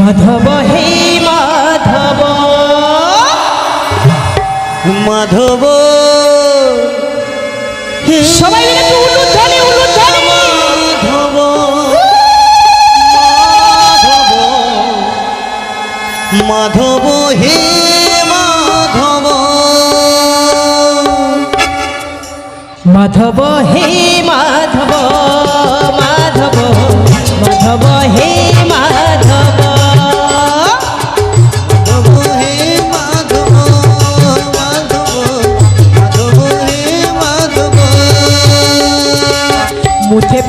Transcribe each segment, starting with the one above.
মাধব হে মাধব। মাধব। সবাই মিলে একটু উলুধ্বনি উলুধ্বনি। মাধব। মাধব। মাধব হে মাধব। মাধব হে মাধব মাধব।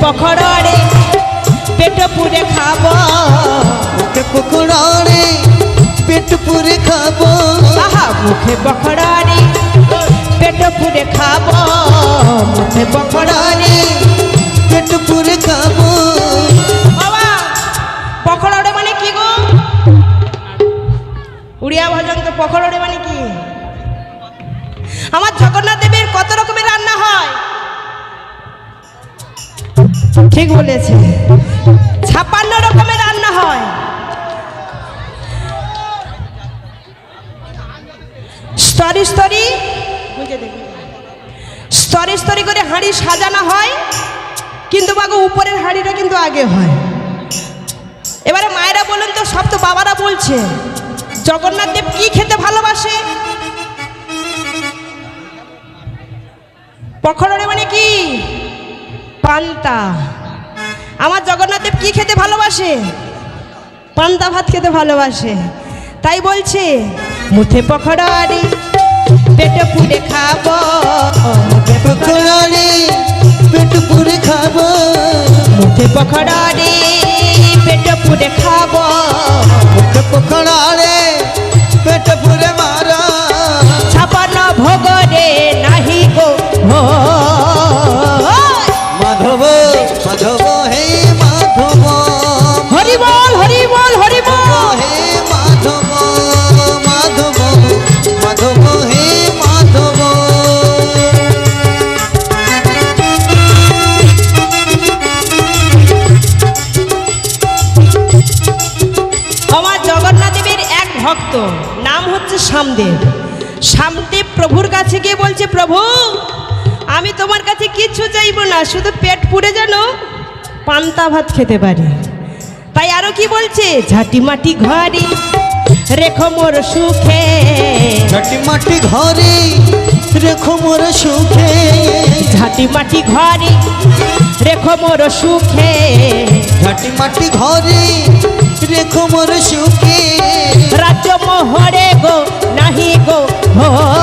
পখড়ে পেট পুরে খাব। মুখে পকোড়ারে পেট পুরে খাব। মুখে পখড়ে পেট পুরে খাব। মুখে পখড়ে পেট পুরে খাব। পখড়ে মানে কি গো? উড়িয়া ভজন তো পখড়ে মানে কি? আমার জগন্নাথ দেবের কত রকমের ঠিক বলেছে ছাপ্পান্ন রকমের রান্না হয়। স্তরি স্তরি, স্তরে স্তরে করে হাঁড়ি সাজানো হয়, কিন্তু বাবু উপরের হাঁড়িটা কিন্তু আগে হয়। এবারে মায়েরা বলেন তো, সব তো বাবারা বলছে, জগন্নাথ দেব কি খেতে ভালোবাসে? পখরণে মানে কি? পান্তা। আমার জগন্নাথ দেব কি খেতে ভালোবাসে? পান্তা ভাত খেতে ভালোবাসে। তাই বলছে মুঠে পখড়ারি পেটে পুড়ে খাব। মুঠে পকোড়ারে পেট পুরে খাব। মুঠে পখড়ারি পেটে পুড়ে খাব। মুখে পকোড়ারে মাধব হে মাধব। হরি বল হরি বল হরি বল। হে মাধব মাধব। মাধব হে মাধব। আমার জগন্নাথ দেবের এক ভক্ত নাম হচ্ছে শ্যামদেব। শ্যামদেব প্রভুর কাছে গিয়ে বলছে প্রভু আমি তোমার কাছে কিচ্ছু চাইব না শুধু পেট পুড়ে যেন পান্তা ভাত খেতে পারি। তাই আরও কি বলছে? ঝাঁটি মাটি ঘরে রেখো মোর সুখে। ঝাটি মাটি ঘরে রেখো মোর সুখে। ঝাঁটি মাটি ঘরে রেখো মোর সুখে। ঝাটি মাটি ঘরে রেখো মোর সুখে। রাজ্য মোহরে গো নাহি গো ভোগ।